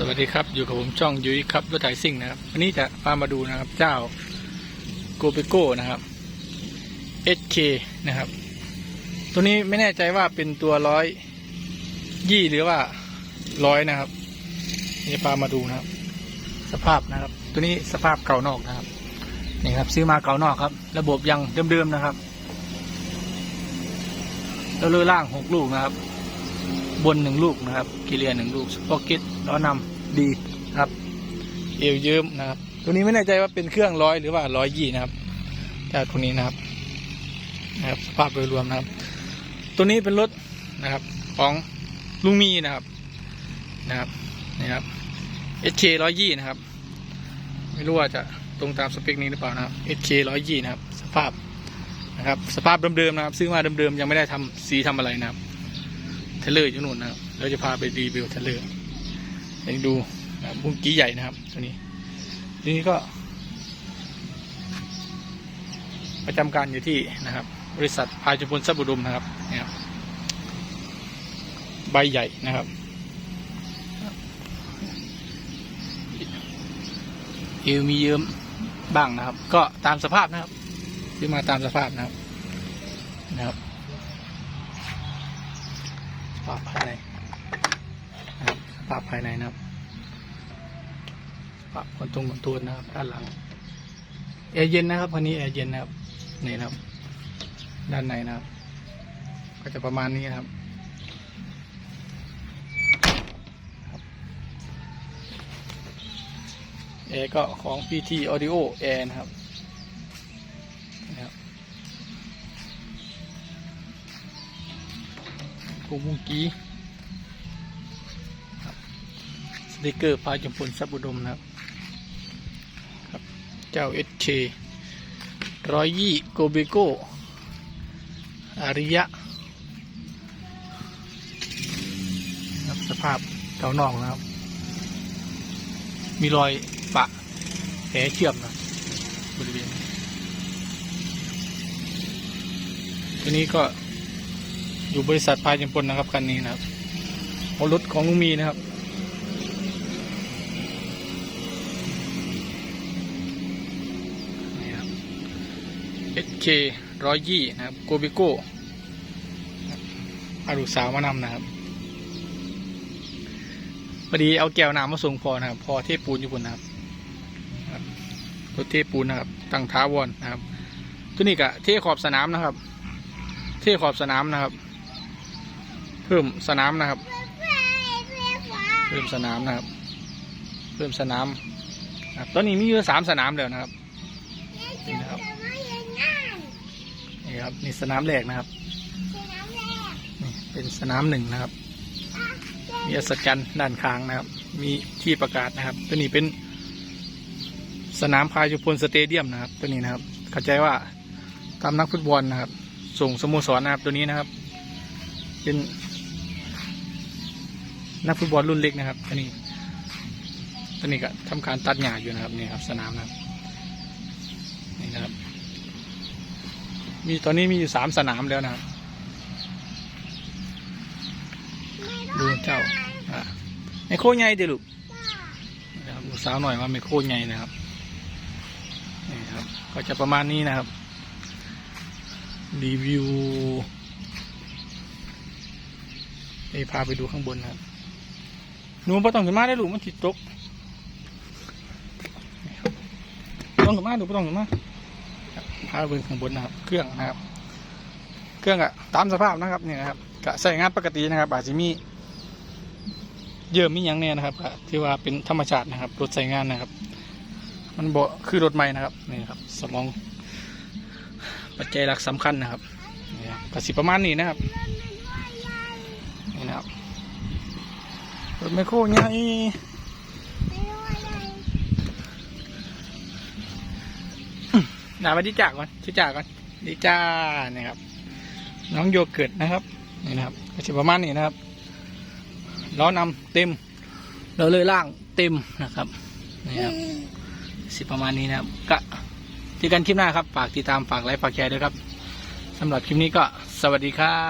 สวัสดีครับ อยู่กับผมช่องยุ้ยครับรถไถซิ่งนะครับวันนี้จะพามาดูนะครับ เจ้าโกเปโก้นะครับ HK นะครับ ตัวนี้ไม่แน่ใจว่าเป็นตัวร้อยยี่หรือว่าร้อยนะครับนี่พามาดูนะครับ สภาพนะครับ ตัวนี้สภาพเก่านอกนะครับนี่ครับ ซื้อมาเก่านอกครับ ระบบยังเดิมๆนะครับแล้วเรือล่างหกลูกนะครับ บนหนึ่งลูกนะครับกีเลียหนึ่งลูกสปอกเก็ตล้อนำดีนะครับเอวเยิ้มนะครับ ตัวนี้ไม่แน่ใจว่าเป็นเครื่องร้อยหรือว่าร้อยยี่นะครับ จากตัวนี้นะครับนะครับสภาพโดยรวมนะครับ ตัวนี้เป็นรถนะครับของลุงมีนะครับนะครับนี่ครับ HK ร้อยยี่นะครับ ไม่รู้ว่าจะตรงตามสเปคนี้หรือเปล่านะครับ HK ร้อยยี่นะครับ สภาพนะครับ สภาพเดิมๆนะครับ ซื้อมาเดิมๆยังไม่ได้ทำสีทำอะไรนะครับเทเลอร์อยู่นู่นนะครับเราจะพาไปรีวิวเทเลอร์ไปดูบุ้งกี้ใหญ่นะครับ ตัวนี้ ทีนี้ก็ ประจำการอยู่ที่นะครับ บริษัทพายจุพลทรัพย์บุดมนะครับนี่ครับ ใบใหญ่นะครับเอวมีเยิ้มบ้างนะครับ ก็ตามสภาพนะครับซื้อมาตามสภาพนะครับนะครับ ภาพภายในนะครับสภาพภายในนะครับสภาพคนตรงคนตูนนะครับ ด้านหลังแอร์เย็นนะครับคันนี้แอร์เย็นนะครับนี่นะครับ ด้านในนะครับ ก็จะประมาณนี้นะครับแอร์ก็ของ PT Audio Air นะครับ กูมุงกี้สติกเกอร์พายจำพลซับอุดมนะครับครับ เจ้า SK ร้อยยี่โกเบโกอาริยะครับสภาพเก่านอกนะครับ มีรอยปะแผลเชื่อมนะบริเวณนี้ตัวนี้ก็ อยู่บริษัทพายจำปนนะครับคันนี้นะครับรถของลุงมีนะครับนี่ครับ HK ร้อยยี่นะครับโกบิโก้อารุสาวมานำนะครับพอดีเอาแก้วน้ำมาส่งพอนะครับ พอเทปูนอยู่บนนะครับครับรถเทปูนนะครับ ตั้งท้าวอนนะครับตัวนี้กะเทขอบสนามนะครับ เทขอบสนามนะครับ เพิ่มสนามนะครับ เพิ่มสนามนะครับ เพิ่มสนามนะครับตอนนี้มีอยู่สามสนามแล้วนะครับนี่นะครับนี่ครับนี่สนามแรกนะครับนี่เป็นสนามหนึ่งนะครับ มีอัศจรรย์ด้านข้างนะครับ มีที่ประกาศนะครับ ตัวนี้เป็น สนามพายจุพลสเตเดียมนะครับ ตัวนี้นะครับ เข้าใจว่าตามนักฟุตบอลนะครับ ส่งสโมสรนะครับตัวนี้นะครับ เป็น นักฟุตบอลรุ่นเล็กนะครับตัวนี้ตัวนี้ก็ทำการตัดหญ้าอยู่นะครับนี่ครับสนามนะครับนี่นะครับ มีตอนนี้มีอยู่สามสนามแล้วนะครับ ดูเจ้าอะไมโครใหญ่เดี๋ยวลูกนะครับสาวหน่อยว่าไมโครใหญ่นะครับนี่ครับ ก็จะประมาณนี้นะครับรีวิวไปพาไปดูข้างบนนะครับ หนูไ่ต้องขึ้นมาได้ลูกมันติดตกต้องขึ้นมาดูไ่ต้องขึ้นมาครับพาไปข้างบนนะครับ เครื่องนะครับ เครื่องอะตามสภาพนะครับเนี่ยนะครับก็ใส่งานปกตินะครับอาจจะมีเยอะมีอย่างแน่นะครับก็ที่ว่าเป็นธรรมชาตินะครับรถใส่งานนะครับ มันบ่คือรถใหม่นะครับนี่ครับ สมองปัจจัยหลักสำคัญนะครับนี่ครับก็สิประมาณนี้นะครับนี่นะครับ รถไมโครใหญ่หนามาดีจากก่อนชื่อจากก่อนดีจ้านี่ครับ น้องโยเกิร์ตนะครับนี่นะครับก็สิประมาณนี้นะครับล้อนำเต็มเราเลยล่างเต็มนะครับนี่ครับสิประมาณนี้นะครับก็เจอกันคลิปหน้าครับฝากติดตามฝากไลค์ฝากแชร์ด้วยครับสำหรับคลิปนี้ก็สวัสดีครับ